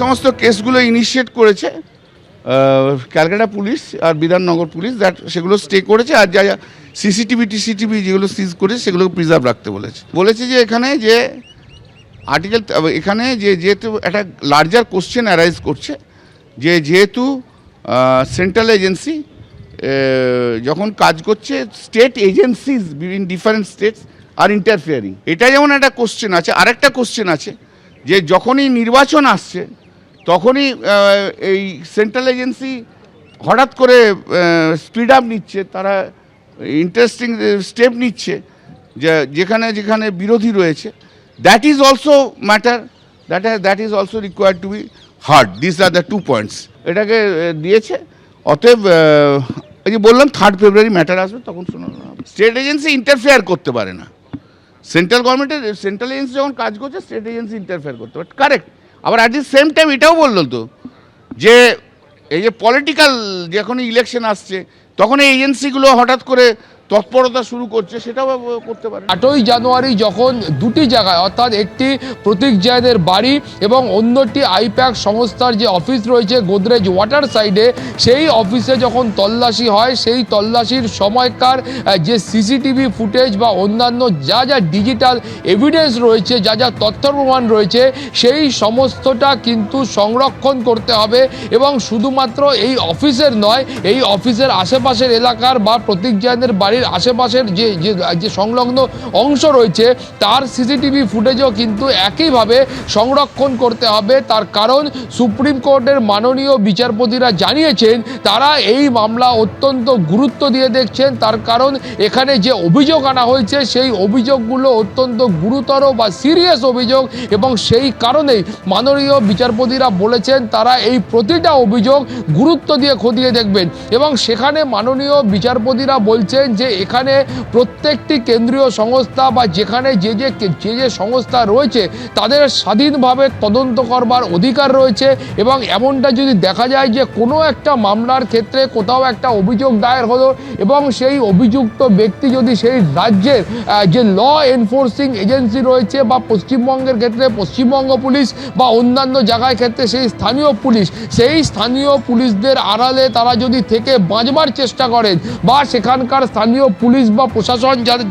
সমস্ত কেসগুলো ইনিশিয়েট করেছে ক্যালকাটা পুলিশ আর বিধাননগর পুলিশ দ্যাট সেগুলো স্টে করেছে আর যা যা সিসিটিভি টিসিটিভি যেগুলো সিজ করেছে সেগুলোকে প্রিজার্ভ রাখতে বলেছে। বলেছে যে এখানে যে আর্টিকেল এখানে যে যেহেতু একটা লার্জার কোশ্চেন অ্যারাইজ করছে, যে যেহেতু সেন্ট্রাল এজেন্সি যখন কাজ করছে state agencies in different states are interfering এটা যেমন একটা কোশ্চেন আছে, আরেকটা কোশ্চেন আছে, যে যখনই নির্বাচন আসছে তখনই এই সেন্ট্রাল এজেন্সি হঠাৎ করে স্পিড আপ নিচ্ছে, তারা ইন্টারেস্টিং স্টেপ নিচ্ছে, যে যেখানে যেখানে বিরোধী রয়েছে। That is also matter that that is also required to be heard this are the two points এটাকে দিয়েছে। অতএব এই যে বললাম থার্ড ফেব্রুয়ারি ম্যাটার আসবে, তখন শোনো স্টেট এজেন্সি ইন্টারফেয়ার করতে পারে না। সেন্ট্রাল গভর্নমেন্টের সেন্ট্রাল এজেন্সি যখন কাজ করছে স্টেট এজেন্সি ইন্টারফেয়ার করতে পারে। কারেক্ট আবার অ্যাট দি সেম টাইম এটাও বলল তো, যে এই যে পলিটিক্যাল যখন ইলেকশন আসছে তখন এই এজেন্সিগুলো হঠাৎ করে তৎপরতা শুরু করছে, সেটাও করতে পারে। আটই জানুয়ারি যখন দুটি জায়গায়, অর্থাৎ একটি প্রতীক জৈনের বাড়ি এবং অন্যটি আইপ্যাক সংস্থার যে অফিস রয়েছে গোদরেজ ওয়াটার সাইডে, সেই অফিসে যখন তল্লাশি হয়, সেই তল্লাশির সময়কার যে সিসিটিভি ফুটেজ বা অন্যান্য যা যা ডিজিটাল এভিডেন্স রয়েছে, যা যা তথ্য প্রমাণ রয়েছে, সেই সমস্তটা কিন্তু সংরক্ষণ করতে হবে এবং শুধুমাত্র এই অফিসের নয়, এই অফিসের আশেপাশের এলাকার বা প্রতীক জৈনের বাড়ির আশেপাশের যে যে সংলগ্ন অংশ রয়েছে, তার সিসিটিভি ফুটেজও কিন্তু একইভাবে সংরক্ষণ করতে হবে। তার কারণ সুপ্রিম কোর্টের মাননীয় বিচারপতিরা জানিয়েছেন, তারা এই মামলা অত্যন্ত গুরুত্ব দিয়ে দেখছেন। তার কারণ এখানে যে অভিযোগ আনা হয়েছে, সেই অভিযোগগুলো অত্যন্ত গুরুতর বা সিরিয়াস অভিযোগ এবং সেই কারণেই মাননীয় বিচারপতিরা বলেছেন, তারা এই প্রতিটা অভিযোগ গুরুত্ব দিয়ে খতিয়ে দেখবেন। এবং সেখানে মাননীয় বিচারপতিরা বলছেন যে এখানে প্রত্যেকটি কেন্দ্রীয় সংস্থা বা যেখানে যে যে যে যে সংস্থা রয়েছে, তাদের স্বাধীনভাবে তদন্ত করবার অধিকার রয়েছে এবং এমনটা যদি দেখা যায় যে কোনো একটা মামলার ক্ষেত্রে কোথাও একটা অভিযোগ দায়ের হলো এবং সেই অভিযুক্ত ব্যক্তি যদি সেই রাজ্যের যে ল এনফোর্সিং এজেন্সি রয়েছে বা পশ্চিমবঙ্গের ক্ষেত্রে পশ্চিমবঙ্গ পুলিশ বা অন্যান্য জায়গায় ক্ষেত্রে সেই স্থানীয় পুলিশ, সেই স্থানীয় পুলিশদের আড়ালে তারা যদি থেকে বাঁচবার চেষ্টা করেন বা সেখানকার স্থানীয় পুলিশ বা প্রশাসন যাদের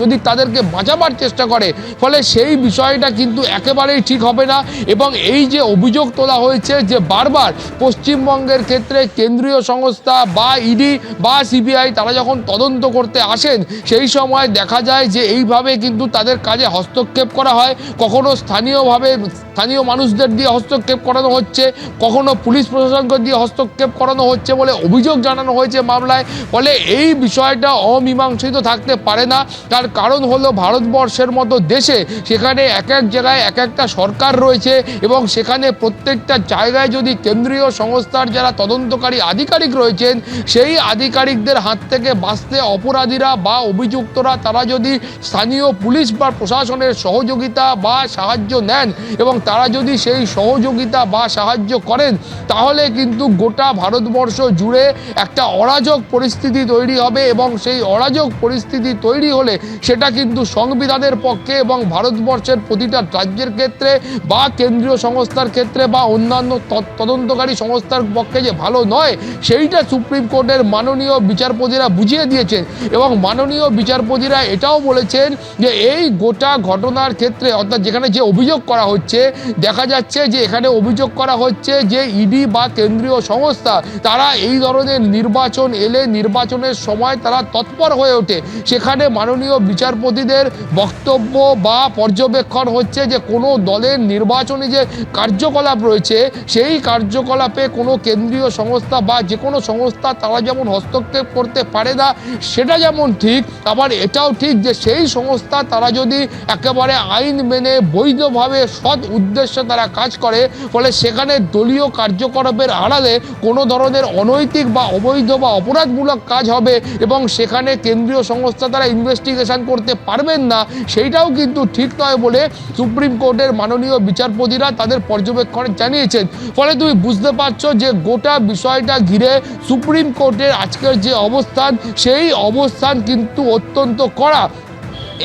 যদি তাদেরকে বাঁচাবার চেষ্টা করে, ফলে সেই বিষয়টা কিন্তু একেবারেই ঠিক হবে না। এবং এই যে অভিযোগ তোলা হয়েছে যে বারবার পশ্চিমবঙ্গের ক্ষেত্রে কেন্দ্রীয় সংস্থা বা ইডি বা সিবিআই তারা যখন তদন্ত করতে আসেন, সেই সময় দেখা যায় যে এইভাবে কিন্তু তাদের কাজে হস্তক্ষেপ করা হয়। কখনো স্থানীয়ভাবে স্থানীয় মানুষদের দিয়ে হস্তক্ষেপ করানো হচ্ছে, কখনো পুলিশ প্রশাসনকে দিয়ে হস্তক্ষেপ করানো হচ্ছে বলে অভিযোগ জানানো হয়েছে মামলায়, ফলে এই বিষয়টা অমীমাংসিত থাকতে পারে না। তার কারণ হলো ভারতবর্ষের মতো দেশে সেখানে এক এক জায়গায় এক একটা সরকার রয়েছে এবং সেখানে প্রত্যেকটা জায়গায় যদি কেন্দ্রীয় সংস্থার যারা তদন্তকারী আধিকারিক রয়েছেন, সেই আধিকারিকদের হাত থেকে বাঁচতে অপরাধীরা বা অভিযুক্তরা তারা যদি স্থানীয় পুলিশ বা প্রশাসনের সহযোগিতা বা সাহায্য নেন এবং তারা যদি সেই সহযোগিতা বা সাহায্য করেন, তাহলে কিন্তু গোটা ভারতবর্ষ জুড়ে একটা অরাজক পরিস্থিতি তৈরি হবে এবং সেই অরাজক পরিস্থিতি তৈরি হলে সেটা কিন্তু সংবিধানের পক্ষে এবং ভারতবর্ষের প্রতিটা রাজ্যের ক্ষেত্রে বা কেন্দ্রীয় সংস্থার ক্ষেত্রে বা অন্যান্য তদন্তকারী সংস্থার পক্ষে যে ভালো নয়, সেইটা সুপ্রিম কোর্টের মাননীয় বিচারপতিরা বুঝিয়ে দিয়েছেন। এবং মাননীয় বিচারপতিরা এটাও বলেছেন যে এই গোটা ঘটনার ক্ষেত্রে অর্থাৎ যেখানে যে অভিযোগ করা হচ্ছে দেখা যাচ্ছে যে এখানে অভিযোগ করা হচ্ছে যে ইডি বা কেন্দ্রীয় সংস্থা, তারা এই ধরনের নির্বাচন এলে নির্বাচনের সময় তারা তৎপর হয়ে ওঠে। সেখানে মাননীয় বিচারপতিদের বক্তব্য বা পর্যবেক্ষণ হচ্ছে যে কোনো দলের নির্বাচনী যে কার্যকলাপ রয়েছে, সেই কার্যকলাপে কোনো কেন্দ্রীয় সংস্থা বা যে কোনো সংস্থা তারা যেমন হস্তক্ষেপ করতে পারে না, সেটা যেমন ঠিক, আবার এটাও ঠিক যে সেই সংস্থা তারা যদি একেবারে আইন মেনে বৈধভাবে সৎ উদ্দেশ্যে তারা কাজ করে, ফলে সেখানে দলীয় কার্যকলাপের আড়ালে কোনো ধরনের অনৈতিক বা অবৈধ বা অপরাধমূলক কাজ হবে এবং সেখানে কেন্দ্রীয় সংস্থা তারা ইনভেস্টিগেশন করতে পারবেন না, সেইটাও কিন্তু ঠিক নয় বলে সুপ্রিম কোর্টের মাননীয় বিচারপতিরা তাদের পর্যবেক্ষণে জানিয়েছেন। ফলে তুমি বুঝতে পারছ যে গোটা বিষয়টা ঘিরে সুপ্রিম কোর্টের আজকের যে অবস্থান, সেই অবস্থান কিন্তু অত্যন্ত কড়া।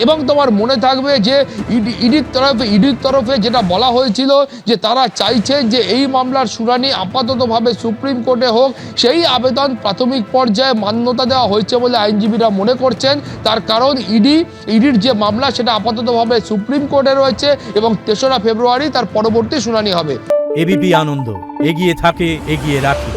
এবং তোমার মনে থাকবে যে ইডি ইডির তরফে ইডির তরফে যেটা বলা হয়েছিল যে তারা চাইছেন যে এই মামলার শুনানি আপাততভাবে সুপ্রিম কোর্টে হোক। সেই আবেদন প্রাথমিক পর্যায়ে মান্যতা দেওয়া হয়েছে বলে আইনজীবীরা মনে করছেন। তার কারণ ইডি ইডির যে মামলা সেটা আপাততভাবে সুপ্রিম কোর্টে রয়েছে এবং তেসরা ফেব্রুয়ারি তার পরবর্তী শুনানি হবে। এবিপি আনন্দ। এগিয়ে থাকে, এগিয়ে রাখে।